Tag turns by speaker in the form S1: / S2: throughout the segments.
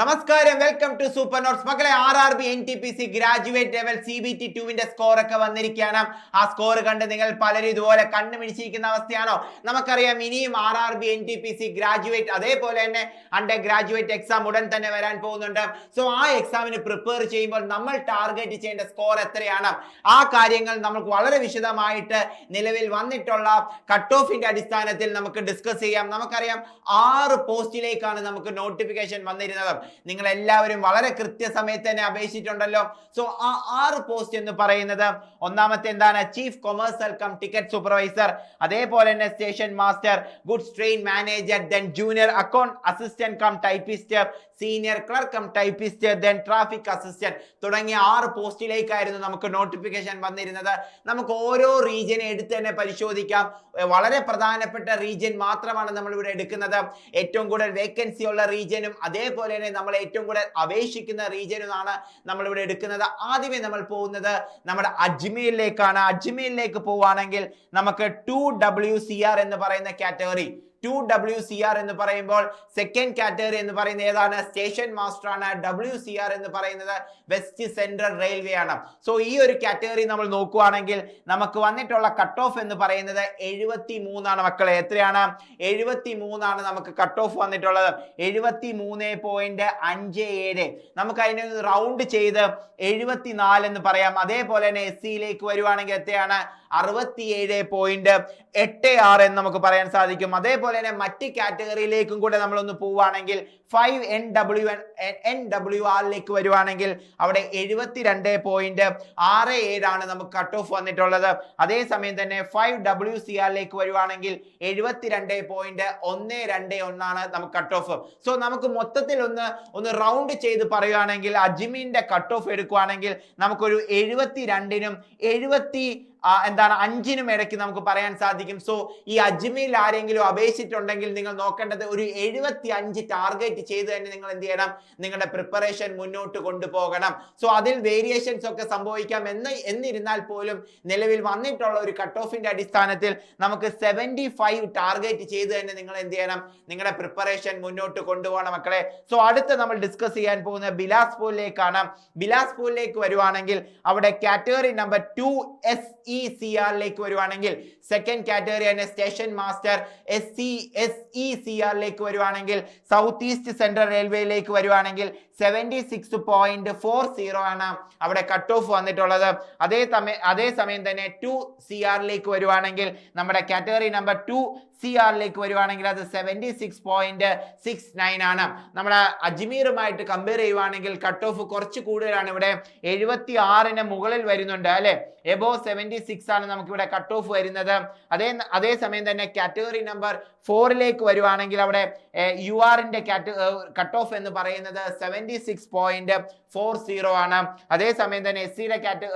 S1: നമസ്കാരം welcome to super notes മക്കളെ R R B N T P C graduate level C B T ടുവിന്റെ score ഒക്കെ വന്നിരിക്കുകയാണ്. ആ സ്കോർ കണ്ട് നിങ്ങൾ പലരും ഇതുപോലെ കണ്ണു മിഴിച്ചിരിക്കുന്ന അവസ്ഥയാണോ? നമുക്കറിയാം ഇനിയും R R B N T P C graduate അതേപോലെ തന്നെ അണ്ടർ ഗ്രാജുവേറ്റ് എക്സാം ഉടൻ തന്നെ വരാൻ പോകുന്നുണ്ട്. സോ ആ എക്സാമിന് പ്രിപ്പയർ ചെയ്യുമ്പോൾ നമ്മൾ ടാർഗറ്റ് ചെയ്യേണ്ട സ്കോർ എത്രയാണ്? ആ കാര്യങ്ങൾ നമുക്ക് വളരെ വിശദമായിട്ട് നിലവിൽ വന്നിട്ടുള്ള കട്ട് ഓഫിന്റെ അടിസ്ഥാനത്തിൽ നമുക്ക് ഡിസ്കസ് ചെയ്യാം. നമുക്കറിയാം ആറ് പോസ്റ്റിലേക്കാണ് നമുക്ക് നോട്ടിഫിക്കേഷൻ വന്നിരുന്നത്. നിങ്ങൾ എല്ലാവരും വളരെ കൃത്യസമയത്ത് തന്നെ അപേക്ഷിച്ചിട്ടുണ്ടല്ലോ. സോ ആ ആറ് പോസ്റ്റ് എന്ന് പറയുന്നത് ഒന്നാമത്തെ എന്താണ്? Chief commerce cum ticket supervisor അതേപോലെ തന്നെ station master goods train manager then junior account assistant cum typist senior clerk cum typist then traffic assistant തുടങ്ങിയ ആറ് പോസ്റ്റിലേക്കായിരുന്നു നമുക്ക് നോട്ടിഫിക്കേഷൻ വന്നിരുന്നത്. നമുക്ക് ഓരോ റീജിയനെ എടുത്ത് തന്നെ പരിശോധിക്കാം. വളരെ പ്രധാനപ്പെട്ട റീജിയൻ മാത്രമാണ് നമ്മൾ ഇവിടെ എടുക്കുന്നത്. ഏറ്റവും കൂടുതൽ വേക്കൻസി ഉള്ള റീജിയനും അതേപോലെ തന്നെ നമ്മൾ ഏറ്റവും കൂടുതൽ അപേക്ഷിക്കുന്ന റീജിയനുമാണ് നമ്മൾ ഇവിടെ എടുക്കുന്നത്. ആദ്യമേ നമ്മൾ പോകുന്നത് നമ്മുടെ അജ്മീറിലേക്കാണ്. അജ്മീറിലേക്ക് പോവുകയാണെങ്കിൽ നമുക്ക് ടു ഡബ്ല്യു സി ആർ എന്ന് പറയുന്ന category two W C R എന്ന് പറയുമ്പോൾ സെക്കൻഡ് കാറ്റഗറി എന്ന് പറയുന്നത് ഏതാണ്? സ്റ്റേഷൻ മാസ്റ്റർ ആണ്. ഡബ്ല്യു സി ആർ എന്ന് പറയുന്നത് വെസ്റ്റ് സെൻട്രൽ റെയിൽവേ ആണ്. സോ ഈ ഒരു കാറ്റഗറി നമ്മൾ നോക്കുകയാണെങ്കിൽ നമുക്ക് വന്നിട്ടുള്ള കട്ട് ഓഫ് എന്ന് പറയുന്നത് എഴുപത്തി മൂന്നാണ് മക്കളെ എത്രയാണ്? എഴുപത്തി മൂന്നാണ് നമുക്ക് കട്ട് ഓഫ് വന്നിട്ടുള്ളത്. എഴുപത്തി മൂന്ന് പോയിന്റ് അഞ്ച് ഏഴ് നമുക്ക് അതിനെ റൗണ്ട് ചെയ്ത് എഴുപത്തി നാല് എന്ന് പറയാം. അതേപോലെ തന്നെ എസ് സിയിലേക്ക് വരുവാണെങ്കിൽ എത്രയാണ്? അറുപത്തിയേഴ് പോയിന്റ് എട്ട് ആറ് എന്ന് നമുക്ക് പറയാൻ സാധിക്കും. അതേപോലെ തന്നെ മറ്റ് കാറ്റഗറിയിലേക്കും കൂടെ നമ്മളൊന്ന് പോവുകയാണെങ്കിൽ five N W N W ആറിലേക്ക് വരുവാണെങ്കിൽ അവിടെ എഴുപത്തിരണ്ട് പോയിന്റ് ആറ് ഏഴാണ് നമുക്ക് കട്ട് ഓഫ് വന്നിട്ടുള്ളത്. അതേസമയം തന്നെ ഫൈവ് ഡബ്ല്യു സി ആറിലേക്ക് വരുവാണെങ്കിൽ എഴുപത്തിരണ്ട് പോയിന്റ് ഒന്ന് രണ്ട് ഒന്നാണ് നമുക്ക് കട്ട് ഓഫ് സോ നമുക്ക് മൊത്തത്തിൽ ഒന്ന് ഒന്ന് റൗണ്ട് ചെയ്ത് പറയുകയാണെങ്കിൽ അജ്മീന്റെ കട്ട് ഓഫ് എടുക്കുകയാണെങ്കിൽ നമുക്കൊരു എഴുപത്തി രണ്ടിനും എഴുപത്തി എന്താണ് അഞ്ചിനും ഇടയ്ക്ക് നമുക്ക് പറയാൻ സാധിക്കും. സോ ഈ അജ്മീൽ ആരെങ്കിലും അപേക്ഷിച്ചിട്ടുണ്ടെങ്കിൽ നിങ്ങൾ നോക്കേണ്ടത് ഒരു എഴുപത്തി അഞ്ച് ടാർഗറ്റ് ചെയ്ത് തന്നെ നിങ്ങൾ എന്ത് ചെയ്യണം? നിങ്ങളുടെ പ്രിപ്പറേഷൻ മുന്നോട്ട് കൊണ്ടുപോകണം. സോ അതിൽ വേരിയേഷൻസ് ഒക്കെ സംഭവിക്കാം. എന്ന് എന്നിരുന്നാൽ പോലും നിലവിൽ വന്നിട്ടുള്ള ഒരു കട്ട് ഓഫിന്റെ അടിസ്ഥാനത്തിൽ നമുക്ക് സെവന്റി ഫൈവ് ടാർഗറ്റ് ചെയ്ത് തന്നെ നിങ്ങൾ എന്ത് ചെയ്യണം? നിങ്ങളുടെ പ്രിപ്പറേഷൻ മുന്നോട്ട് കൊണ്ടുപോകണം മക്കളെ. സോ അടുത്ത് നമ്മൾ ഡിസ്കസ് ചെയ്യാൻ പോകുന്ന ബിലാസ്പൂരിലേക്കാണ്. ബിലാസ്പൂരിലേക്ക് വരുവാണെങ്കിൽ അവിടെ category number two S C ആറിലേക്ക് വരുവാണെങ്കിൽ സെക്കൻഡ് കാറ്റഗറി തന്നെ station master S C S E C ആറിലേക്ക് വരുവാണെങ്കിൽ സൗത്ത് ഈസ്റ്റ് സെൻട്രൽ റെയിൽവേയിലേക്ക് വരുവാണെങ്കിൽ seventy six point four zero ആണ് അവിടെ കട്ട് ഓഫ് വന്നിട്ടുള്ളത്. അതേ സമയം അതേ സമയം തന്നെ ടു സി ആറിലേക്ക് വരുവാണെങ്കിൽ നമ്മുടെ കാറ്റഗറി നമ്പർ ടു സി ആറിലേക്ക് വരുവാണെങ്കിൽ അത് seventy six point six nine ആണ്. നമ്മുടെ അജ്മീറുമായിട്ട് കമ്പയർ ചെയ്യുവാണെങ്കിൽ കട്ട് ഓഫ് കുറച്ച് കൂടുതലാണ്. ഇവിടെ എഴുപത്തി ആറിന് മുകളിൽ വരുന്നുണ്ട് അല്ലെ? എബോ സെവന്റി സിക്സ് ആണ് നമുക്കിവിടെ കട്ട് ഓഫ് വരുന്നത്. അതേ അതേ സമയം തന്നെ കാറ്റഗറി നമ്പർ ഫോറിലേക്ക് വരുവാണെങ്കിൽ അവിടെ യു കാറ്റ് കട്ട് ഓഫ് എന്ന് പറയുന്നത് seventy six point four zero ആണ്. അതേസമയം തന്നെ എസ് സിയുടെ കാറ്റ്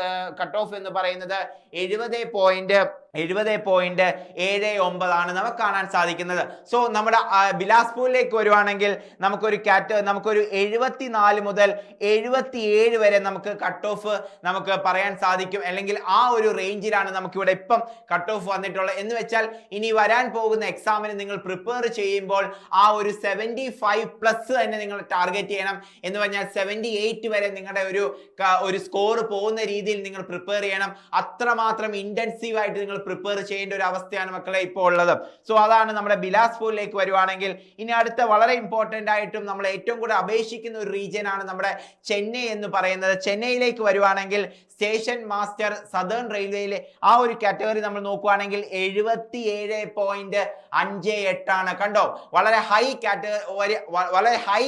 S1: കട്ട് ഓഫ് എന്ന് പറയുന്നത് എഴുപത് പോയിന്റ് എഴുപത് പോയിന്റ് ഏഴ് ഒമ്പതാണ് നമുക്ക് കാണാൻ സാധിക്കുന്നത്. സോ നമ്മുടെ ബിലാസ്പൂരിലേക്ക് വരുവാണെങ്കിൽ നമുക്കൊരു കാറ്റ് നമുക്കൊരു എഴുപത്തിനാല് മുതൽ എഴുപത്തി ഏഴ് വരെ നമുക്ക് കട്ട് ഓഫ് നമുക്ക് പറയാൻ സാധിക്കും. അല്ലെങ്കിൽ ആ ഒരു റേഞ്ചിലാണ് നമുക്കിവിടെ ഇപ്പം കട്ട് ഓഫ് വന്നിട്ടുള്ളത്. എന്ന് വെച്ചാൽ ഇനി വരാൻ പോകുന്ന എക്സാമിന് നിങ്ങൾ പ്രിപ്പയർ ചെയ്യുമ്പോൾ ആ ഒരു സെവന്റി ഫൈവ് പ്ലസ് തന്നെ നിങ്ങൾ ടാർഗറ്റ് ചെയ്യണം. എന്ന് പറഞ്ഞാൽ സെവന്റി എയ്റ്റ് വരെ നിങ്ങളുടെ ഒരു ഒരു സ്കോർ പോകുന്ന രീതിയിൽ നിങ്ങൾ പ്രിപ്പയർ ചെയ്യണം. അത്രമാത്രം ഇന്റൻസീവായിട്ട് നിങ്ങൾ പ്രിപ്പയർ ചെയ്യേണ്ട ഒരു അവസ്ഥയാണ് മക്കളെ ഇപ്പോൾ ഉള്ളത്. സോ അതാണ് നമ്മുടെ ബിലാസ്പൂരിലേക്ക് വരുവാണെങ്കിൽ ഇനി അടുത്ത വളരെ ഇമ്പോർട്ടന്റ് ആയിട്ടും നമ്മൾ ഏറ്റവും കൂടുതൽ അപേക്ഷിക്കുന്ന ഒരു റീജിയൻ ആണ് നമ്മുടെ ചെന്നൈ എന്ന് പറയുന്നത്. ചെന്നൈയിലേക്ക് വരുവാണെങ്കിൽ സ്റ്റേഷൻ മാസ്റ്റർ സദേൺ റെയിൽവേയിലെ ആ ഒരു കാറ്റഗറി നമ്മൾ നോക്കുവാണെങ്കിൽ എഴുപത്തി ഏഴ് പോയിന്റ് അഞ്ച് എട്ടാണ്. കണ്ടോ? വളരെ ഹൈ കാറ്റഗറി വളരെ ഹൈ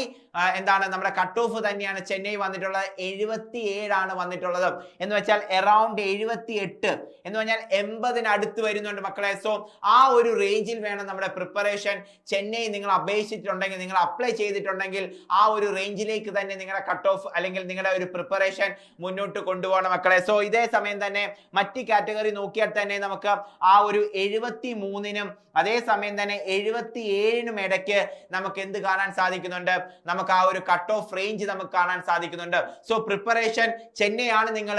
S1: എന്താണ്? നമ്മുടെ കട്ട് ഓഫ് തന്നെയാണ്. ചെന്നൈ വന്നിട്ടുള്ളത്. എഴുപത്തി ഏഴാണ് വന്നിട്ടുള്ളത്. എന്ന് വെച്ചാൽ എറൗണ്ട് എഴുപത്തി എട്ട് എന്ന് പറഞ്ഞാൽ എൺപതിനടുത്ത് വരുന്നുണ്ട് മക്കളെ. സോ ആ ഒരു റേഞ്ചിൽ വേണം നമ്മുടെ പ്രിപ്പറേഷൻ ചെന്നൈ നിങ്ങൾ അപേക്ഷിച്ചിട്ടുണ്ടെങ്കിൽ നിങ്ങൾ അപ്ലൈ ചെയ്തിട്ടുണ്ടെങ്കിൽ ആ ഒരു റേഞ്ചിലേക്ക് തന്നെ നിങ്ങളുടെ കട്ട് ഓഫ് അല്ലെങ്കിൽ നിങ്ങളുടെ ഒരു പ്രിപ്പറേഷൻ മുന്നോട്ട് കൊണ്ടുപോകണം മക്കളെ. സോ ഇതേ സമയം തന്നെ മറ്റ് കാറ്റഗറി നോക്കിയാൽ തന്നെ നമുക്ക് ആ ഒരു എഴുപത്തി മൂന്നിനും അതേസമയം തന്നെ എഴുപത്തി ഏഴിനും ഇടയ്ക്ക് നമുക്ക് എന്ത് കാണാൻ സാധിക്കുന്നുണ്ട്? നമുക്ക് ആ ഒരു കട്ട് ഓഫ് റേഞ്ച് നമുക്ക് കാണാൻ സാധിക്കുന്നുണ്ട്. സോ പ്രിപ്പറേഷൻ ചെന്നൈയാണ് നിങ്ങൾ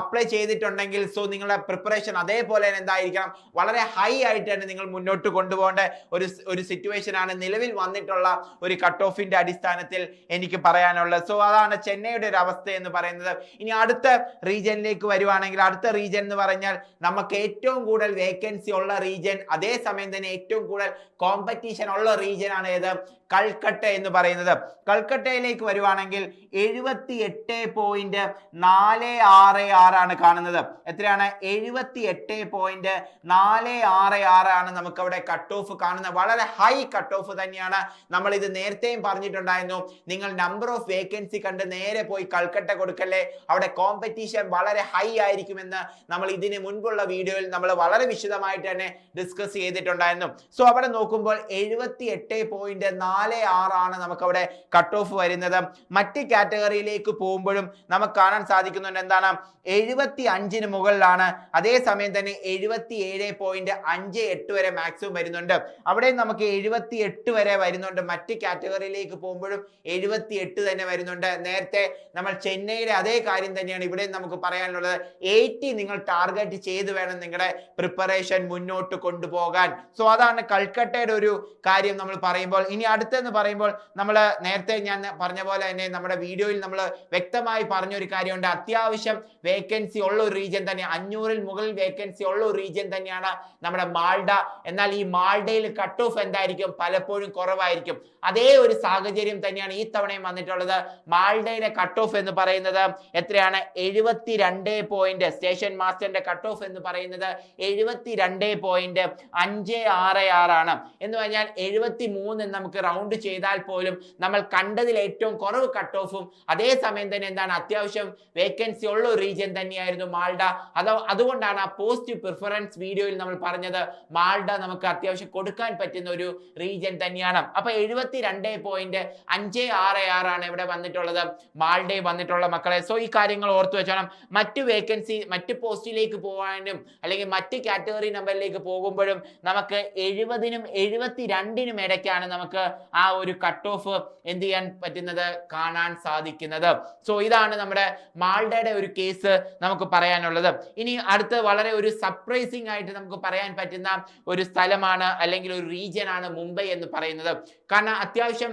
S1: അപ്ലൈ ചെയ്തിട്ടുണ്ടെങ്കിൽ സോ നിങ്ങളുടെ പ്രിപ്പറേഷൻ അതേപോലെ തന്നെ എന്തായിരിക്കണം? വളരെ ഹൈ ആയിട്ട് തന്നെ നിങ്ങൾ മുന്നോട്ട് കൊണ്ടുപോകേണ്ട ഒരു ഒരു സിറ്റുവേഷൻ ആണ് നിലവിൽ വന്നിട്ടുള്ള ഒരു കട്ട് ഓഫിന്റെ അടിസ്ഥാനത്തിൽ എനിക്ക് പറയാനുള്ളത്. സോ അതാണ് ചെന്നൈയുടെ ഒരു അവസ്ഥ എന്ന് പറയുന്നത്. ഇനി അടുത്ത റീജിയനിലേക്ക് വരുവാണെങ്കിൽ അടുത്ത റീജിയൻ എന്ന് പറഞ്ഞാൽ നമുക്ക് ഏറ്റവും കൂടുതൽ വേക്കൻസി ഉള്ള റീജിയൻ അതേസമയം തന്നെ ഏറ്റവും കൂടുതൽ കോമ്പറ്റീഷൻ ഉള്ള റീജിയൻ ആണ് ഏത്? കൽക്കട്ട എന്ന് പറയുന്നത്. കൽക്കട്ടയിലേക്ക് വരുവാണെങ്കിൽ എഴുപത്തി എട്ട് പോയിന്റ് നാല് ആറ് ആറാണ് കാണുന്നത്. എത്രയാണ്? എഴുപത്തി എട്ട് പോയിന്റ് നാല് ആറ് ആറാണ് നമുക്ക് അവിടെ കട്ട് ഓഫ് കാണുന്നത്. വളരെ ഹൈ കട്ട് ഓഫ് തന്നെയാണ് നമ്മൾ ഇത് നേരത്തെയും പറഞ്ഞിട്ടുണ്ടായിരുന്നു. നിങ്ങൾ നമ്പർ ഓഫ് വേക്കൻസി കണ്ട് നേരെ പോയി കൽക്കട്ട കൊടുക്കല്ലേ? അവിടെ കോമ്പറ്റീഷൻ വളരെ ഹൈ ആയിരിക്കുമെന്ന് നമ്മൾ ഇതിന് മുൻപുള്ള വീഡിയോയിൽ നമ്മൾ വളരെ വിശദമായിട്ട് തന്നെ ഡിസ്കസ് ചെയ്തിട്ടുണ്ടായിരുന്നു. സോ അവിടെ നോക്കുമ്പോൾ എഴുപത്തി എട്ട് പോയിന്റ് നാല് ആറാണ് നമുക്കവിടെ കട്ട് ഓഫ് വരുന്നത്. മറ്റ് കാറ്റഗറിയിലേക്ക് പോകുമ്പോഴും നമുക്ക് കാണാൻ സാധിക്കുന്നുണ്ട് എന്താണ്? എഴുപത്തി അഞ്ചിന് മുകളിലാണ് അതേസമയം തന്നെ എഴുപത്തി ഏഴ് പോയിന്റ് അഞ്ച് എട്ട് വരെ മാക്സിമം വരുന്നുണ്ട്. അവിടെ നമുക്ക് എഴുപത്തി എട്ട് വരെ വരുന്നുണ്ട്. മറ്റ് കാറ്റഗറിയിലേക്ക് പോകുമ്പോഴും എഴുപത്തി എട്ട് തന്നെ വരുന്നുണ്ട്. നേരത്തെ നമ്മൾ ചെന്നൈയുടെ അതേ കാര്യം തന്നെയാണ് ഇവിടെ നമുക്ക് പറയാനുള്ളത്. എയ്റ്റി നിങ്ങൾ ടാർഗറ്റ് ചെയ്ത് വേണം നിങ്ങളുടെ പ്രിപ്പറേഷൻ മുന്നോട്ട് കൊണ്ടുപോകാൻ. സോ അതാണ് കൽക്കട്ടയുടെ ഒരു കാര്യം നമ്മൾ പറയുമ്പോൾ. ഇനി അടുത്തെന്ന് പറയുമ്പോൾ നമ്മൾ നേരത്തെ ഞാൻ പറഞ്ഞ പോലെ തന്നെ നമ്മുടെ വീഡിയോയിൽ നമ്മൾ വ്യക്തമായി പറഞ്ഞൊരു കാര്യമുണ്ട്. അത്യാവശ്യം വേക്കൻസി ഉള്ള ഒരു റീജിയൻ തന്നെ അഞ്ഞൂറിൽ മുകളിൽ വേക്കൻസി ഉള്ള ഒരു റീജിയൻ തന്നെയാണ് നമ്മുടെ മാൾഡ. എന്നാൽ ഈ മാൾഡയിൽ കട്ട് ഓഫ് എന്തായിരിക്കും? പലപ്പോഴും കുറവായിരിക്കും. അതേ ഒരു സാഹചര്യം തന്നെയാണ് ഈ തവണയും വന്നിട്ടുള്ളത്. മാൾഡയുടെ കട്ട് ഓഫ് എന്ന് പറയുന്നത് എത്രയാണ്? എഴുപത്തി രണ്ട് പോയിന്റ് സ്റ്റേഷൻ മാസ്റ്ററിന്റെ കട്ട് ഓഫ് എന്ന് പറയുന്നത് എഴുപത്തി രണ്ട് പോയിന്റ് അഞ്ച് ആറ് ആറാണ് എന്ന് പറഞ്ഞാൽ എഴുപത്തി മൂന്ന് നമുക്ക് റൗണ്ട് ചെയ്താൽ പോലും നമ്മൾ കണ്ടതിൽ ഏറ്റവും കുറവ് കട്ട് ഓഫും അതേസമയം തന്നെ എന്താണ് അത്യാവശ്യം വേക്കൻസി ഉള്ള ഒരു റീജിയൻ തന്നെയായിരുന്നു മാൾഡ. അത് അതുകൊണ്ടാണ് ആ പോസ്റ്റ് പ്രിഫറൻസ് വീഡിയോയിൽ നമ്മൾ പറഞ്ഞത് മാൾഡ നമുക്ക് അത്യാവശ്യം കൊടുക്കാൻ പറ്റുന്ന ഒരു റീജിയൻ തന്നെയാണ്. അപ്പൊ എഴുപത്തി രണ്ട് പോയിന്റ് അഞ്ച് ആറ് ആറാണ് ഇവിടെ വന്നിട്ടുള്ളത്. മാൾഡെ വന്നിട്ടുള്ള മക്കളെ സോ ഈ കാര്യങ്ങൾ ഓർത്തു വെച്ചോണം. മറ്റു വേക്കൻസി മറ്റു പോസ്റ്റിലേക്ക് പോകാനും അല്ലെങ്കിൽ മറ്റ് കാറ്റഗറി നമ്പറിലേക്ക് പോകുമ്പോഴും നമുക്ക് എഴുപതിനും എഴുപത്തി രണ്ടിനും ഇടയ്ക്കാണ് നമുക്ക് ആ ഒരു കട്ട് ഓഫ് എന്ത് ചെയ്യാൻ പറ്റുന്നത്? കാണാൻ സാധിക്കുന്നത്. സോ ഇതാണ് നമ്മുടെ മാൾഡയുടെ ഒരു കേസ് നമുക്ക് പറയാനുള്ളത്. ഇനി അടുത്ത് വളരെ ഒരു സർപ്രൈസിങ് ആയിട്ട് നമുക്ക് പറയാൻ പറ്റുന്ന ഒരു സ്ഥലമാണ് അല്ലെങ്കിൽ ഒരു റീജിയൻ ആണ് മുംബൈ എന്ന് പറയുന്നത്. കാരണം അത്യാവശ്യം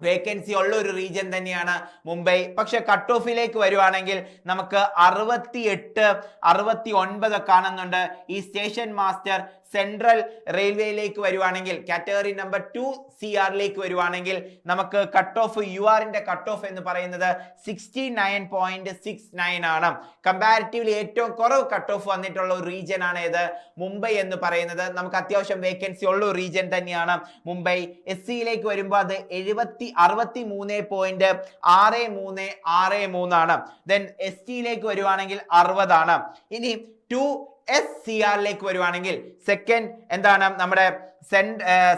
S1: വേക്കൻസി ഉള്ള ഒരു റീജിയൻ തന്നെയാണ് മുംബൈ. പക്ഷെ കട്ട് ഓഫിലേക്ക് വരുവാണെങ്കിൽ നമുക്ക് അറുപത്തി എട്ട് അറുപത്തി ഒൻപത് കാണുന്നുണ്ട്. ഈ സ്റ്റേഷൻ മാസ്റ്റർ സെൻട്രൽ റെയിൽവേയിലേക്ക് വരുവാണെങ്കിൽ കാറ്റഗറി നമ്പർ ടു സി ആറിലേക്ക് വരുവാണെങ്കിൽ നമുക്ക് കട്ട് ഓഫ് യു ആറിന്റെ കട്ട് ഓഫ് എന്ന് പറയുന്നത് sixty nine point six nine ആണ്. കമ്പാരിറ്റീവ്ലി ഏറ്റവും കുറവ് കട്ട് ഓഫ് വന്നിട്ടുള്ള ഒരു റീജിയൻ ആണ് ഏത്? മുംബൈ എന്ന് പറയുന്നത്. നമുക്ക് അത്യാവശ്യം വേക്കൻസി ഉള്ള ഒരു റീജിയൻ തന്നെയാണ് മുംബൈ. എസ് സിയിലേക്ക് വരുമ്പോൾ അത് എഴുപത്തി അറുപത്തി മൂന്ന് പോയിന്റ് ആറ് മൂന്ന് ആറ് മൂന്നാണ്. ദെൻ എസ് ടിയിലേക്ക് വരുവാണെങ്കിൽ അറുപതാണ്. ഇനി ടു എസ് സി ആറിലേക്ക് വരുവാണെങ്കിൽ സെക്കൻഡ് എന്താണ് നമ്മുടെ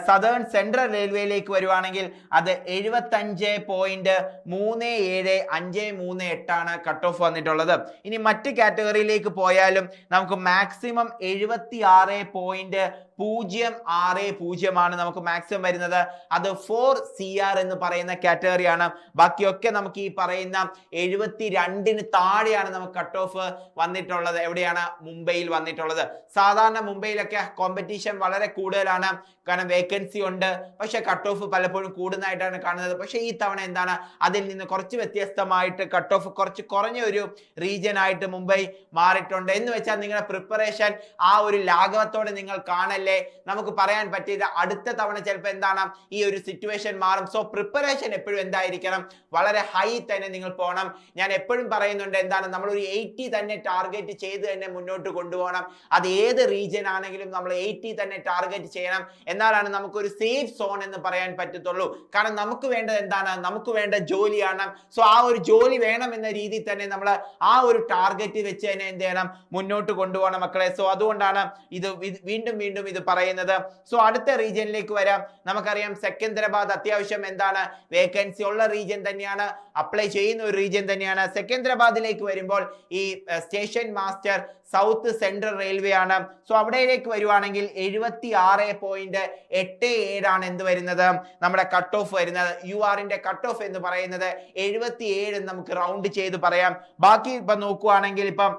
S1: സദേൺ സെൻട്രൽ റെയിൽവേയിലേക്ക് വരുവാണെങ്കിൽ അത് എഴുപത്തഞ്ച് പോയിന്റ് മൂന്ന് ഏഴ് അഞ്ച് മൂന്ന് എട്ടാണ് കട്ട് ഓഫ് വന്നിട്ടുള്ളത്. ഇനി മറ്റ് കാറ്റഗറിയിലേക്ക് പോയാലും നമുക്ക് മാക്സിമം എഴുപത്തി ആറ് പോയിന്റ് പൂജ്യം ആറ് പൂജ്യമാണ് നമുക്ക് മാക്സിമം വരുന്നത്. അത് ഫോർ സി ആർ എന്ന് പറയുന്ന കാറ്റഗറിയാണ് ബാക്കിയൊക്കെ നമുക്ക് ഈ പറയുന്ന എഴുപത്തി രണ്ടിന് താഴെയാണ് നമുക്ക് കട്ട് ഓഫ് വന്നിട്ടുള്ളത്. എവിടെയാണ്? മുംബൈയിൽ വന്നിട്ടുള്ളത്. സാധാരണ മുംബൈയിലൊക്കെ കോമ്പറ്റീഷൻ വളരെ കൂടുതലാണ്. കാരണം വേക്കൻസി ഉണ്ട്. പക്ഷെ കട്ട് ഓഫ് പലപ്പോഴും കൂടുന്നതായിട്ടാണ് കാണുന്നത്. പക്ഷേ ഈ തവണ എന്താണ്? അതിൽ നിന്ന് കുറച്ച് വ്യത്യസ്തമായിട്ട് കട്ട് ഓഫ് കുറച്ച് കുറഞ്ഞ ഒരു റീജിയൻ ആയിട്ട് മുംബൈ മാറിയിട്ടുണ്ട്. എന്ന് വെച്ചാൽ നിങ്ങളുടെ പ്രിപ്പറേഷൻ ആ ഒരു ലാഘവത്തോടെ നിങ്ങൾ കാണല്ലേ? നമുക്ക് പറയാൻ പറ്റിയത് അടുത്ത തവണ ചിലപ്പോൾ എന്താണ്? ഈ ഒരു സിറ്റുവേഷൻ മാറും. സോ പ്രിപ്പറേഷൻ എപ്പോഴും എന്തായിരിക്കണം? വളരെ ഹൈ തന്നെ നിങ്ങൾ പോകണം ഞാൻ എപ്പോഴും പറയുന്നുണ്ട് എന്താണ്? നമ്മൾ ഒരു എയ്റ്റി തന്നെ ടാർഗറ്റ് ചെയ്ത് തന്നെ മുന്നോട്ട് കൊണ്ടുപോകണം. അത് ഏത് റീജിയൻ ആണെങ്കിലും നമ്മൾ എയ്റ്റി തന്നെ ടാർഗറ്റ് ചെയ്യണം. എന്നാലാണ് നമുക്കൊരു സേഫ് സോൺ എന്ന് പറയാൻ പറ്റത്തുള്ളൂ. കാരണം നമുക്ക് വേണ്ടത് എന്താണ്? നമുക്ക് വേണ്ട ജോലിയാണ്. സോ ആ ഒരു ജോലി വേണം എന്ന രീതിയിൽ തന്നെ നമ്മൾ ആ ഒരു ടാർഗറ്റ് വെച്ച് തന്നെ എന്ത് ചെയ്യണം? മുന്നോട്ട് കൊണ്ടുപോകണം മക്കളെ. സോ അതുകൊണ്ടാണ് ഇത് വീണ്ടും വീണ്ടും ഇത് പറയുന്നത്. സോ അടുത്ത റീജിയനിലേക്ക് വരാം. നമുക്കറിയാം സെക്കന്ദരാബാദ് അത്യാവശ്യം എന്താണ്? വേക്കൻസി ഉള്ള റീജിയൻ തന്നെയാണ്. അപ്ലൈ ചെയ്യുന്ന ഒരു റീജിയൻ തന്നെയാണ്. സെക്കന്ദരാബാദിലേക്ക് വരുമ്പോൾ ഈ station master south central railway ആണ്. സോ അവിടേക്ക് വരുവാണെങ്കിൽ എഴുപത്തി ആറ് പോയിന്റ് എട്ട് ഏഴാണ് എന്ത് വരുന്നത്? നമ്മുടെ കട്ട് ഓഫ് വരുന്നത്. യു ആറിന്റെ കട്ട് ഓഫ് എന്ന് പറയുന്നത് എഴുപത്തി ഏഴ് നമുക്ക് റൗണ്ട് ചെയ്ത് പറയാം. ബാക്കി ഇപ്പൊ നോക്കുവാണെങ്കിൽ ഇപ്പം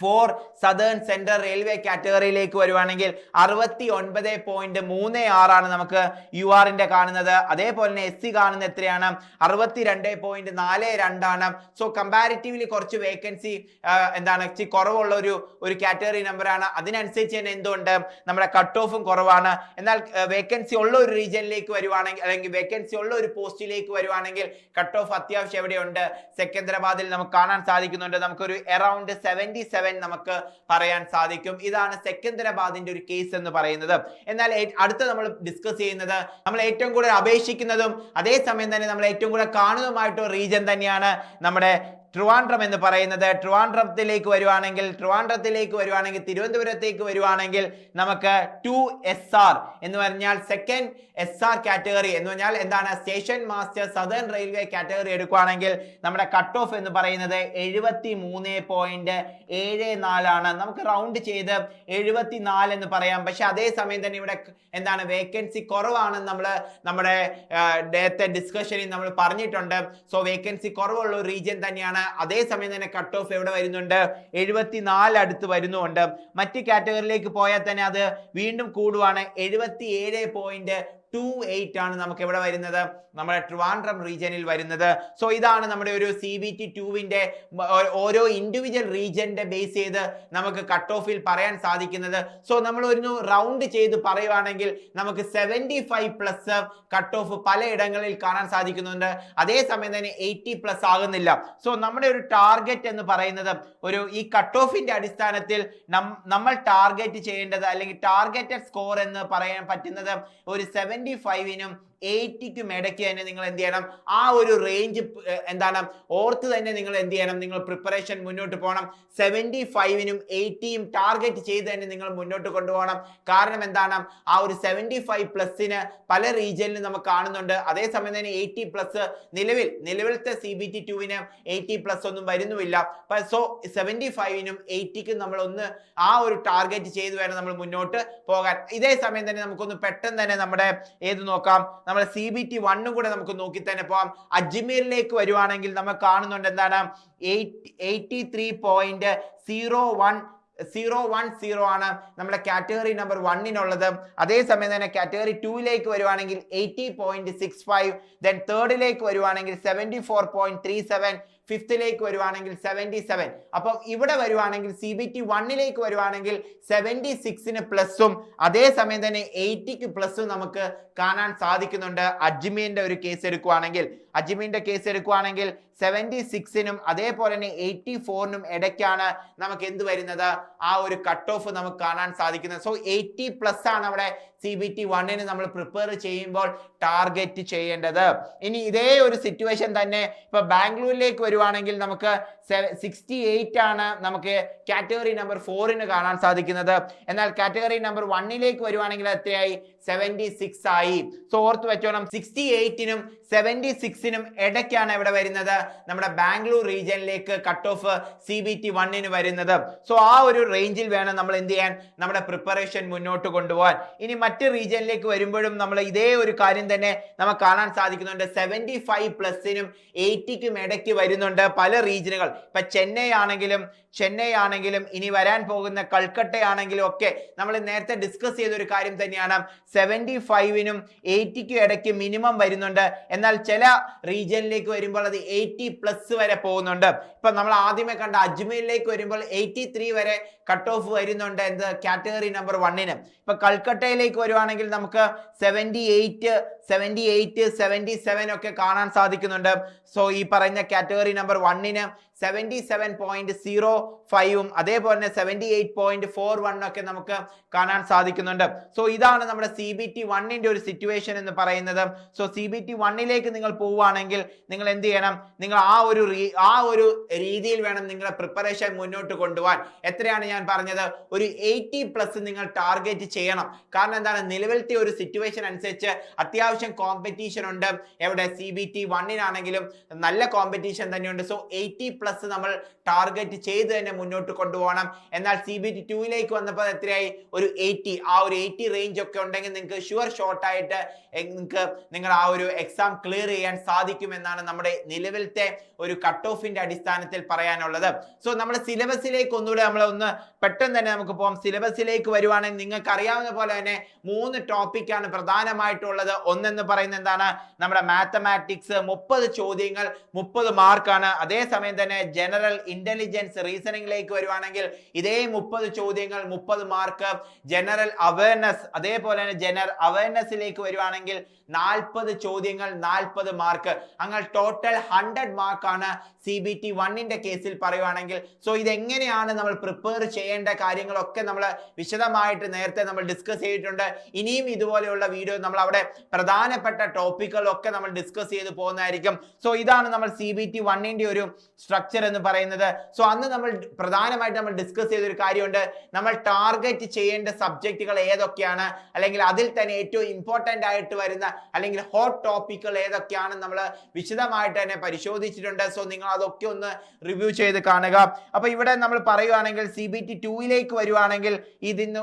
S1: ഫോർ സദേൺ സെൻട്രൽ റെയിൽവേ കാറ്റഗറിയിലേക്ക് വരുവാണെങ്കിൽ അറുപത്തി ഒൻപത് പോയിന്റ് മൂന്ന് ആറാണ് നമുക്ക് യു ആറിന്റെ കാണുന്നത്. അതേപോലെ തന്നെ എസ് സി കാണുന്ന എത്രയാണ്? അറുപത്തിരണ്ട് പോയിന്റ് നാല് രണ്ടാണ്. സോ കമ്പാരിറ്റീവ്ലി കുറച്ച് വേക്കൻസി എന്താണ് ഇച്ചിരി കുറവുള്ള ഒരു ഒരു കാറ്റഗറി നമ്പറാണ് അതിനനുസരിച്ച് തന്നെ എന്തുകൊണ്ട് നമ്മുടെ കട്ട് ഓഫും കുറവാണ്. എന്നാൽ വേക്കൻസി ഉള്ള ഒരു റീജിയനിലേക്ക് വരുവാണെങ്കിൽ അല്ലെങ്കിൽ വേക്കൻസി ഉള്ള ഒരു പോസ്റ്റിലേക്ക് വരുവാണെങ്കിൽ കട്ട് ഓഫ് അത്യാവശ്യം എവിടെയുണ്ട്? സെക്കന്ദരാബാദിൽ നമുക്ക് കാണാൻ സാധിക്കുന്നുണ്ട്. നമുക്കൊരു അറൌണ്ട് സെവന്റി സെവൻ നമുക്ക് പറയാൻ സാധിക്കും. ഇതാണ് സെക്കന്ദരാബാദിന്റെ ഒരു കേസ് എന്ന് പറയുന്നത്. എന്നാൽ അടുത്ത് നമ്മൾ ഡിസ്കസ് ചെയ്യുന്നത് നമ്മൾ ഏറ്റവും കൂടുതൽ അപേക്ഷിക്കുന്നതും അതേസമയം തന്നെ നമ്മൾ ഏറ്റവും കൂടുതൽ കാണുന്നതുമായിട്ടുള്ള റീജൻ തന്നെയാണ് നമ്മുടെ ട്രിവാൻഡ്രം എന്ന് പറയുന്നത്. ട്രിവാൻഡ്രത്തിലേക്ക് വരുവാണെങ്കിൽ ട്രിവാൻഡ്രത്തിലേക്ക് വരുവാണെങ്കിൽ തിരുവനന്തപുരത്തേക്ക് വരുവാണെങ്കിൽ നമുക്ക് ടു എസ് ആർ എന്ന് പറഞ്ഞാൽ സെക്കൻഡ് എസ് ആർ കാറ്റഗറി എന്ന് പറഞ്ഞാൽ എന്താണ്? Station master southern railway category എടുക്കുകയാണെങ്കിൽ നമ്മുടെ കട്ട് ഓഫ് എന്ന് പറയുന്നത് എഴുപത്തി മൂന്ന് പോയിന്റ് ഏഴ് നാലാണ് നമുക്ക് റൗണ്ട് ചെയ്ത് എഴുപത്തി നാല് എന്ന് പറയാം. പക്ഷെ അതേസമയം തന്നെ ഇവിടെ എന്താണ്? വേക്കൻസി കുറവാണെന്ന് നമ്മൾ നമ്മുടെ നേരത്തെ ഡിസ്കഷനിൽ നമ്മൾ പറഞ്ഞിട്ടുണ്ട്. സോ വേക്കൻസി കുറവുള്ള ഒരു റീജിയൻ തന്നെയാണ്. അതേ സമയം തന്നെ കട്ട് ഓഫ് എവിടെ വരുന്നുണ്ട്? എഴുപത്തിനാല് അടുത്ത് വരുന്നുണ്ട്. മറ്റ് കാറ്റഗറിയിലേക്ക് പോയാൽ തന്നെ അത് വീണ്ടും കൂടുവാണ്. എഴുപത്തി ഏഴ് പോയിന്റ് ടു എയ്റ്റ് ആണ് നമുക്ക് എവിടെ വരുന്നത്? നമ്മുടെ ട്രിവാൻഡ്രം റീജിയനിൽ വരുന്നത്. സോ ഇതാണ് നമ്മുടെ ഒരു സി ബി ടി ടുവിന്റെ ഓരോ ഇൻഡിവിജ്വൽ റീജിയന്റെ ബേസ് ചെയ്ത് നമുക്ക് കട്ട് ഓഫിൽ പറയാൻ സാധിക്കുന്നത്. സോ നമ്മൾ ഒരു റൗണ്ട് ചെയ്ത് പറയുവാണെങ്കിൽ നമുക്ക് seventy five plus cut off പലയിടങ്ങളിൽ കാണാൻ സാധിക്കുന്നുണ്ട്. അതേസമയം തന്നെ എയ്റ്റി പ്ലസ് ആകുന്നില്ല. സോ നമ്മുടെ ഒരു ടാർഗറ്റ് എന്ന് പറയുന്നത് ഒരു ഈ കട്ട് ഓഫിന്റെ അടിസ്ഥാനത്തിൽ നമ്മൾ ടാർഗറ്റ് ചെയ്യേണ്ടത് അല്ലെങ്കിൽ ടാർഗറ്റഡ് സ്കോർ എന്ന് പറയാൻ പറ്റുന്നത് ഒരു സെവന്റി ഫൈവിനും എയ്റ്റിക്കും ഇടയ്ക്ക് തന്നെ നിങ്ങൾ എന്ത് ചെയ്യണം? ആ ഒരു റേഞ്ച് എന്താണ്? ഓർത്ത് തന്നെ നിങ്ങൾ എന്ത് ചെയ്യണം? നിങ്ങൾ പ്രിപ്പറേഷൻ മുന്നോട്ട് പോകണം. സെവന്റി ഫൈവിനും എയ്റ്റിയും ടാർഗറ്റ് ചെയ്ത് തന്നെ നിങ്ങൾ മുന്നോട്ട് കൊണ്ടുപോകണം. കാരണം എന്താണ്? ആ ഒരു സെവന്റി ഫൈവ് പ്ലസിന് പല റീജിയനിലും നമുക്ക് കാണുന്നുണ്ട്. അതേസമയം തന്നെ എയ്റ്റി പ്ലസ് നിലവിൽ നിലവിലത്തെ സി ബി ടി ടുവിന് എയ്റ്റി പ്ലസ് ഒന്നും വരുന്നുമില്ല. സോ സെവന്റി ഫൈവിനും എയ്റ്റിക്കും നമ്മൾ ഒന്ന് ആ ഒരു ടാർഗറ്റ് ചെയ്ത് വേണം നമ്മൾ മുന്നോട്ട് പോകാൻ. ഇതേ സമയം തന്നെ നമുക്കൊന്ന് പെട്ടെന്ന് തന്നെ നമ്മുടെ ഏത് നോക്കാം? നമ്മുടെ സി ബി ടി വണ്ണും കൂടെ നമുക്ക് നോക്കി തന്നെ പോവാം. അജ്മീറിലേക്ക് വരുവാണെങ്കിൽ നമ്മൾ കാണുന്നുണ്ട് എന്താണ്? Eighty three point zero one zero one zero ആണ് നമ്മുടെ കാറ്റഗറി നമ്പർ വണ്ണിനുള്ളത് അതേസമയം തന്നെ കാറ്റഗറി ടൂയിലേക്ക് വരുവാണെങ്കിൽ eighty point six five then തേർഡിലേക്ക് വരുവാണെങ്കിൽ seventy four point three seven ഫിഫ്തിലേക്ക് വരുവാണെങ്കിൽ സെവന്റി സെവൻ അപ്പം ഇവിടെ വരുവാണെങ്കിൽ സി ബി ടി വണ്ണിലേക്ക് വരുവാണെങ്കിൽ സെവന്റി സിക്സിന് പ്ലസും അതേസമയം തന്നെ എയ്റ്റിക്ക് പ്ലസും നമുക്ക് കാണാൻ സാധിക്കുന്നുണ്ട്. അജ്മീന്റെ ഒരു കേസ് എടുക്കുവാണെങ്കിൽ അജ്മീന്റെ കേസ് എടുക്കുവാണെങ്കിൽ സെവന്റി സിക്സിനും അതേപോലെ തന്നെ എയ്റ്റി ഫോറിനും ഇടയ്ക്കാണ് നമുക്ക് എന്ത് വരുന്നത്? ആ ഒരു കട്ട് ഓഫ് നമുക്ക് കാണാൻ സാധിക്കുന്നത്. സോ എയ്റ്റി പ്ലസ് ആണ് അവിടെ സി ബി ടി വണ്ണിന് നമ്മൾ പ്രിപ്പയർ ചെയ്യുമ്പോൾ ടാർഗറ്റ് ചെയ്യേണ്ടത്. ഇനി ഇതേ ഒരു സിറ്റുവേഷൻ തന്നെ ഇപ്പൊ ബാംഗ്ലൂരിലേക്ക് വരുവാണെങ്കിൽ നമുക്ക് സിക്സ്റ്റി എയ്റ്റ് ആണ് നമുക്ക് കാറ്റഗറി നമ്പർ ഫോറിന് കാണാൻ സാധിക്കുന്നത്. എന്നാൽ കാറ്റഗറി നമ്പർ വണ്ണിലേക്ക് വരുവാണെങ്കിൽ എത്രയായി? സെവന്റി സിക്സ് ആയി. സോ ഓർത്ത് വെച്ചോണം. സിക്സ്റ്റി എയ്റ്റിനും സെവന്റി സിക്സിനും ഇടയ്ക്കാണ് ഇവിടെ വരുന്നത്. നമ്മുടെ Bangalore റീജിയനിലേക്ക് cut off C B T വണ്ണിന് വരുന്നത്. സോ ആ ഒരു റേഞ്ചിൽ വേണം നമ്മൾ എന്ത് ചെയ്യാൻ? നമ്മുടെ പ്രിപ്പറേഷൻ മുന്നോട്ട് കൊണ്ടുപോകാൻ. ഇനി മറ്റ് റീജിയനിലേക്ക് വരുമ്പോഴും നമ്മൾ ഇതേ ഒരു കാര്യം തന്നെ നമുക്ക് കാണാൻ സാധിക്കുന്നുണ്ട്. സെവന്റി ഫൈവ് പ്ലസിനും എയ്റ്റിക്കും ഇടയ്ക്ക് വരുന്നുണ്ട് പല റീജിയനുകൾ. ഇപ്പൊ ചെന്നൈ ആണെങ്കിലും ചെന്നൈ ആണെങ്കിലും ഇനി വരാൻ പോകുന്ന കൽക്കട്ട ആണെങ്കിലും ഒക്കെ നമ്മൾ നേരത്തെ ഡിസ്കസ് ചെയ്ത ഒരു കാര്യം തന്നെയാണ്. സെവന്റി ഫൈവിനും എയ്റ്റിക്കും ഇടയ്ക്ക് മിനിമം വരുന്നുണ്ട്. എന്നാൽ ചില റീജിയനിലേക്ക് വരുമ്പോൾ അത് എയ്റ്റി പ്ലസ് വരെ പോകുന്നുണ്ട്. ഇപ്പൊ നമ്മൾ ആദ്യമേ കണ്ട അജ്മീരിലേക്ക് വരുമ്പോൾ എയ്റ്റി വരെ കട്ട് ഓഫ് വരുന്നുണ്ട് എന്ത് കാറ്റഗറി നമ്പർ വണ്ണിന് ഇപ്പൊ കൽക്കട്ടയിലേക്ക് വരുവാണെങ്കിൽ നമുക്ക് seventy eight seventy eight seventy seven ഒക്കെ കാണാൻ സാധിക്കുന്നുണ്ട്. സോ ഈ പറഞ്ഞ കാറ്റഗറി നമ്പർ വണ്ണിന് സെവന്റി സെവൻ പോയിന്റ് സീറോ ഫൈവും അതേപോലെ തന്നെ seventy eight point four one ഒക്കെ നമുക്ക് കാണാൻ സാധിക്കുന്നുണ്ട്. സോ ഇതാണ് നമ്മുടെ സി ബി ടി വണ്ണിന്റെ ഒരു സിറ്റുവേഷൻ എന്ന് പറയുന്നത്. സോ സി ബി ടി വണ്ണിലേക്ക് നിങ്ങൾ പോവുകയാണെങ്കിൽ നിങ്ങൾ എന്ത് ചെയ്യണം? നിങ്ങൾ ആ ഒരു ആ ഒരു രീതിയിൽ വേണം നിങ്ങളുടെ പ്രിപ്പറേഷൻ മുന്നോട്ട് കൊണ്ടുപോകാൻ. എത്രയാണ് ഞാൻ പറഞ്ഞത്? ഒരു എയ്റ്റി പ്ലസ് നിങ്ങൾ ടാർഗറ്റ് ചെയ്യണം. കാരണം എന്താണ്? നിലവിലത്തെ ഒരു സിറ്റുവേഷൻ അനുസരിച്ച് അത്യാവശ്യം അത്യാവശ്യം കോമ്പറ്റീഷൻ ഉണ്ട്. എവിടെ സി ബി ടി വണ്ണിനാണെങ്കിലും നല്ല കോമ്പറ്റീഷൻ തന്നെയുണ്ട്. സോ എയ്റ്റി പ്ലസ് നമ്മൾ ടാർഗറ്റ് ചെയ്ത് തന്നെ മുന്നോട്ട് കൊണ്ടുപോകണം. എന്നാൽ സി ബി ടി ടൂയിലേക്ക് വന്നപ്പോൾ എത്രയായി? ഒരു എയ്റ്റി ആ ഒരു എയ്റ്റി റേഞ്ച് ഒക്കെ ഉണ്ടെങ്കിൽ നിങ്ങൾക്ക് ഷുവർ ഷോർട്ടായിട്ട് നിങ്ങൾക്ക് നിങ്ങൾ ആ ഒരു എക്സാം ക്ലിയർ ചെയ്യാൻ സാധിക്കുമെന്നാണ് നമ്മുടെ നിലവിലത്തെ ഒരു കട്ട് ഓഫിന്റെ അടിസ്ഥാനത്തിൽ പറയാനുള്ളത്. സോ നമ്മുടെ സിലബസിലേക്ക് ഒന്നുകൂടെ നമ്മൾ ഒന്ന് പെട്ടെന്ന് തന്നെ നമുക്ക് പോകാം സിലബസിലേക്ക് വരുവാണെങ്കിൽ നിങ്ങൾക്ക് അറിയാവുന്ന പോലെ തന്നെ മൂന്ന് ടോപ്പിക്കാണ് പ്രധാനമായിട്ടുള്ളത്. ഒന്നെന്ന് പറയുന്നത് എന്താണ്? നമ്മുടെ മാത്തമാറ്റിക്സ് മുപ്പത് ചോദ്യങ്ങൾ മുപ്പത് മാർക്കാണ് അതേസമയം തന്നെ ജനറൽ ഇന്റലിജൻസ് റീസണിംഗിലേക്ക് വരുവാണെങ്കിൽ ഇതേ മുപ്പത് ചോദ്യങ്ങൾ മുപ്പത് മാർക്ക് ജനറൽ അവയർനെസ് അതേപോലെ തന്നെ ജനറൽ അവയർനെസ്സിലേക്ക് വരുവാണെങ്കിൽ നാൽപ്പത് ചോദ്യങ്ങൾ നാൽപ്പത് മാർക്ക് അങ്ങനെ ടോട്ടൽ ഹൺഡ്രഡ് മാർക്കാണ് സി ബി ടി വണ്ണിന്റെ കേസിൽ പറയുവാണെങ്കിൽ സോ ഇതെങ്ങനെയാണ് നമ്മൾ പ്രിപ്പയർ ചെയ്യേണ്ട കാര്യങ്ങളൊക്കെ നമ്മൾ വിശദമായിട്ട് നേരത്തെ നമ്മൾ ഡിസ്കസ് ചെയ്തിട്ടുണ്ട്. ഇനിയും ഇതുപോലെയുള്ള വീഡിയോ നമ്മൾ അവിടെ പ്രധാനപ്പെട്ട ടോപ്പിക്കുകളൊക്കെ നമ്മൾ ഡിസ്കസ് ചെയ്ത് പോകുന്നതായിരിക്കും. സോ ഇതാണ് നമ്മൾ സി ബി ടി വണ്ണിന്റെ ഒരു സ്ട്രക്ചർ എന്ന് പറയുന്നത്. സോ അന്ന് നമ്മൾ പ്രധാനമായിട്ട് നമ്മൾ ഡിസ്കസ് ചെയ്തൊരു കാര്യമുണ്ട്. നമ്മൾ ടാർഗറ്റ് ചെയ്യേണ്ട സബ്ജക്റ്റുകൾ ഏതൊക്കെയാണ്? അല്ലെങ്കിൽ അതിൽ തന്നെ ഏറ്റവും ഇമ്പോർട്ടന്റ് ആയിട്ട് വരുന്ന അല്ലെങ്കിൽ ഹോട്ട് ടോപ്പിക്കുകൾ ഏതൊക്കെയാണ് നമ്മൾ വിശദമായിട്ട് തന്നെ പരിശോധിച്ചിട്ടുണ്ട്. സോ നിങ്ങൾ അതൊക്കെ ഒന്ന് റിവ്യൂ ചെയ്ത് കാണുക. അപ്പോൾ ഇവിടെ നമ്മൾ പറയുകയാണെങ്കിൽ സി ബി ടി ടൂയിലേക്ക് വരുവാണെങ്കിൽ ഇതിന്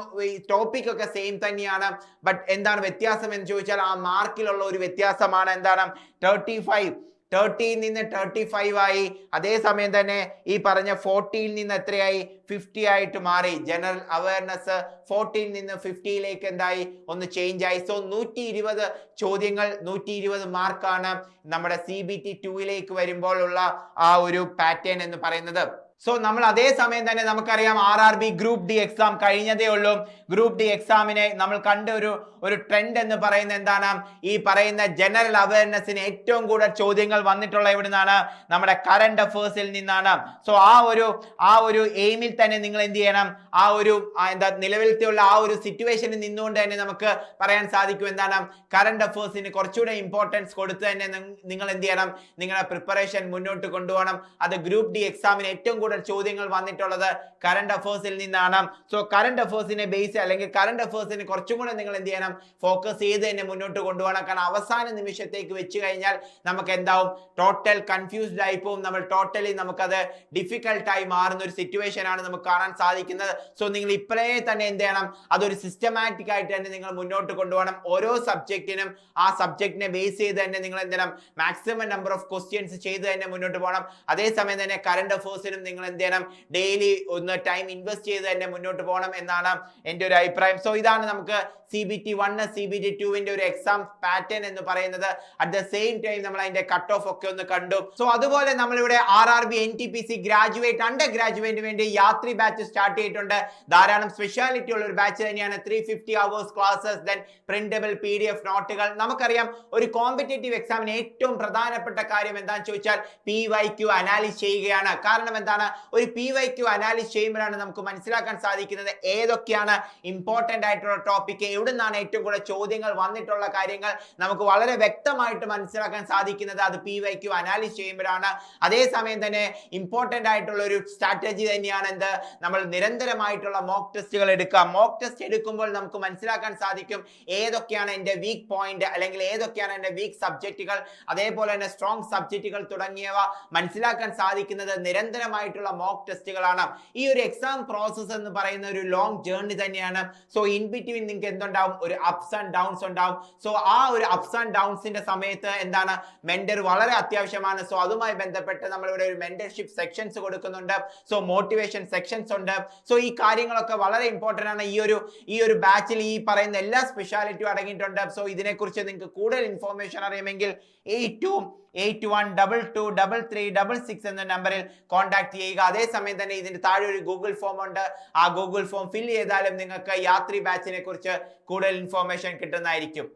S1: ടോപ്പിക് ഒക്കെ സെയിം തന്നെയാണ്. ബട്ട് എന്താണ് വ്യത്യാസം എന്ന് ചോദിച്ചാൽ ആ മാർക്കിലുള്ള ഒരു വ്യത്യാസമാണ് എന്താണ്? തേർട്ടി ഫൈവ് തേർട്ടിയിൽ നിന്ന് തേർട്ടി ഫൈവ് ആയി അതേസമയം തന്നെ ഈ പറഞ്ഞ ഫോർട്ടിയിൽ നിന്ന് എത്രയായി? ഫിഫ്റ്റി ആയിട്ട് മാറി. ജനറൽ അവയർനെസ് ഫോർട്ടിയിൽ നിന്ന് ഫിഫ്റ്റിയിലേക്ക് എന്തായി? ഒന്ന് ചേഞ്ച് ആയി. സോ നൂറ്റി ഇരുപത് ചോദ്യങ്ങൾ നൂറ്റി ഇരുപത് മാർക്കാണ് നമ്മുടെ സി ബി ടി ടൂയിലേക്ക് വരുമ്പോൾ ഉള്ള ആ ഒരു പാറ്റേൺ എന്ന് പറയുന്നത്. സോ നമ്മൾ അതേ സമയം തന്നെ നമുക്കറിയാം R R B group D exam കഴിഞ്ഞതേ ഉള്ളൂ. ഗ്രൂപ്പ് ഡി എക്സാമിനെ നമ്മൾ കണ്ട ഒരു ഒരു ട്രെൻഡ് എന്ന് പറയുന്നത് എന്താണ്? ഈ പറയുന്ന ജനറൽ അവയർനെസ്സിന് ഏറ്റവും കൂടുതൽ ചോദ്യങ്ങൾ വന്നിട്ടുള്ള എവിടെ നിന്നാണ് നമ്മുടെ കറണ്ട് അഫേഴ്സിൽ നിന്നാണ്. സോ ആ ഒരു ആ ഒരു എയിമിൽ തന്നെ നിങ്ങൾ എന്ത് ചെയ്യണം? ആ ഒരു എന്താ നിലവിലത്തെയുള്ള ആ ഒരു സിറ്റുവേഷനിൽ നിന്നുകൊണ്ട് തന്നെ നമുക്ക് പറയാൻ സാധിക്കും എന്താണ്? കറണ്ട് അഫേഴ്സിന് കുറച്ചുകൂടെ ഇമ്പോർട്ടൻസ് കൊടുത്ത് തന്നെ നിങ്ങൾ എന്ത് ചെയ്യണം? നിങ്ങളുടെ പ്രിപ്പറേഷൻ മുന്നോട്ട് കൊണ്ടുപോകണം. അത് ഗ്രൂപ്പ് ഡി എക്സാമിന് ഏറ്റവും കൂടുതൽ ചോദ്യങ്ങൾ വന്നിട്ടുള്ളത് കറണ്ട് അഫേഴ്സിൽ നിന്നാണ്. സോ കറണ്ട് അഫേഴ്സിനെ ബേസ് അല്ലെങ്കിൽ കറണ്ട് അഫേഴ്സിനെ കുറച്ചും കൂടെ നിങ്ങൾ എന്ത് ചെയ്യണം? ഫോക്കസ് ചെയ്ത് തന്നെ മുന്നോട്ട് കൊണ്ടുപോകണം. കാരണം അവസാന നിമിഷത്തേക്ക് വെച്ച് കഴിഞ്ഞാൽ നമുക്ക് എന്താവും? ടോട്ടൽ കൺഫ്യൂസ്ഡ് ആയി പോകും നമ്മൾ ടോട്ടലി നമുക്കത് ഡിഫിക്കൽട്ടായി മാറുന്ന ഒരു സിറ്റുവേഷൻ ആണ് നമുക്ക് കാണാൻ സാധിക്കുന്നത്. സോ നിങ്ങൾ ഇപ്പോഴേ തന്നെ എന്ത് ചെയ്യണം? അതൊരു സിസ്റ്റമാറ്റിക് ആയിട്ട് തന്നെ നിങ്ങൾ മുന്നോട്ട് കൊണ്ടുപോകണം. ഓരോ സബ്ജക്റ്റിനും ആ സബ്ജക്റ്റിനെ ബേസ് ചെയ്ത് തന്നെ നിങ്ങൾ എന്ത് ചെയ്യണം? മാക്സിമം നമ്പർ ഓഫ് ക്വസ്റ്റ്യൻസ് ചെയ്ത് തന്നെ മുന്നോട്ട് പോകണം. അതേസമയം തന്നെ കറണ്ട് അഫേഴ്സിനും നിങ്ങൾ എന്ത് ചെയ്യണം ഡെയിലി ഒന്ന് ടൈം ഇൻവെസ്റ്റ് ചെയ്ത് തന്നെ മുന്നോട്ട് പോകണം എന്നാണ് എന്റെ ഒരു അഭിപ്രായം. സോ ഇതാണ് നമുക്ക് C B T one C B T ടുവിന്റെ ഒരു എക്സാം പാറ്റേൺ എന്ന് പറയുന്നത് അറ്റ് ദ സെയിം ടൈം നമ്മൾ അതിന്റെ കട്ട് ഓഫ് ഒക്കെ ഒന്ന് കണ്ടു. സോ അതുപോലെ നമ്മളിവിടെ R R B N T P C graduate under ഗ്രാജുവേറ്റിന് വേണ്ടി യാത്രി ബാച്ച് സ്റ്റാർട്ട് ചെയ്തിട്ടുണ്ട്. ധാരാളം സ്പെഷ്യാലിറ്റി ഉള്ള ഒരു ബാച്ച് തന്നെയാണ്. Three fifty hours classes then printable P D F നോട്ടുകൾ നമുക്കറിയാം ഒരു കോമ്പറ്റേറ്റീവ് എക്സാമിന് ഏറ്റവും പ്രധാനപ്പെട്ട കാര്യം എന്താണെന്ന് ചോദിച്ചാൽ പി വൈ ക്യു അനാലിസ് ചെയ്യുകയാണ്. കാരണം എന്താണ്? ഒരു പി വൈ ക്യു അനാലിസ് ചെയ്യുമ്പോഴാണ് നമുക്ക് മനസ്സിലാക്കാൻ സാധിക്കുന്നത് ഏതൊക്കെയാണ് ഇമ്പോർട്ടന്റ് ആയിട്ടുള്ള ടോപ്പിക് എവിടെ നിന്നാണ് ഏറ്റവും കൂടുതൽ ചോദ്യങ്ങൾ വന്നിട്ടുള്ള കാര്യങ്ങൾ നമുക്ക് വളരെ വ്യക്തമായിട്ട് മനസ്സിലാക്കാൻ സാധിക്കുന്നത് അത് പി വൈ ക്യു അനാലിസ് ചെയ്യുമ്പോഴാണ്. അതേസമയം തന്നെ ഇമ്പോർട്ടന്റ് ആയിട്ടുള്ള ഒരു സ്ട്രാറ്റജി തന്നെയാണ് എന്ത്? നമ്മൾ നിരന്തരമായിട്ടുള്ള മോക്ക് ടെസ്റ്റുകൾ എടുക്കുക. മോക്ക് ടെസ്റ്റ് എടുക്കുമ്പോൾ നമുക്ക് മനസ്സിലാക്കാൻ സാധിക്കും ഏതൊക്കെയാണ് എന്റെ വീക്ക് പോയിന്റ് അല്ലെങ്കിൽ ഏതൊക്കെയാണ് എന്റെ വീക്ക് സബ്ജക്റ്റുകൾ അതേപോലെ തന്നെ സ്ട്രോങ് സബ്ജക്റ്റുകൾ തുടങ്ങിയവ മനസ്സിലാക്കാൻ സാധിക്കുന്നത് നിരന്തരമായിട്ടുള്ള മോക്ക് ടെസ്റ്റുകളാണ് ഈ ഒരു എക്സാം പ്രോസസ്സ് എന്ന് പറയുന്ന ഒരു ലോങ് ജേർണി തന്നെയാണ്. സോ ഇൻ ബിറ്റ്വീൻ നിങ്ങൾക്ക് എന്തുണ്ടാവും ഒരു അപ്സ് ആൻഡ് ഡൗൺസ് ഉണ്ടാവും. സോ ആ ഒരു അപ്സ് ആൻഡ് ഡൗൺസിന്റെ സമയത്ത് എന്താണ്? മെന്റർ വളരെ അത്യാവശ്യമാണ്. സോ അതുമായി ബന്ധപ്പെട്ട് നമ്മൾ ഇവിടെ ഒരു മെന്റർഷിപ്പ് സെക്ഷൻസ് കൊടുക്കുന്നുണ്ട്. സോ മോട്ടിവേഷൻ സെക്ഷൻസ് ഉണ്ട്. സോ ഈ കാര്യങ്ങളൊക്കെ വളരെ ഇമ്പോർട്ടന്റ് ആണ്. ഈ ഒരു ഈ ഒരു ബാച്ചിൽ ഈ പറയുന്ന എല്ലാ സ്പെഷ്യാലിറ്റിയും അടങ്ങിയിട്ടുണ്ട്. സോ ഇതിനെക്കുറിച്ച് നിങ്ങൾക്ക് കൂടുതൽ ഇൻഫോർമേഷൻ അറിയുമെങ്കിൽ ഏറ്റവും eight one double two double three double six എന്ന നമ്പറിൽ കോൺടാക്ട് ചെയ്യുക. അതേസമയം തന്നെ ഇതിന്റെ താഴെ ഒരു ഗൂഗിൾ ഫോം ഉണ്ട്. ആ ഗൂഗിൾ ഫോം ഫിൽ ചെയ്താലും നിങ്ങൾക്ക് യാത്രി ബാച്ചിനെ കുറിച്ച് കൂടുതൽ ഇൻഫോർമേഷൻ കിട്ടുന്നതായിരിക്കും.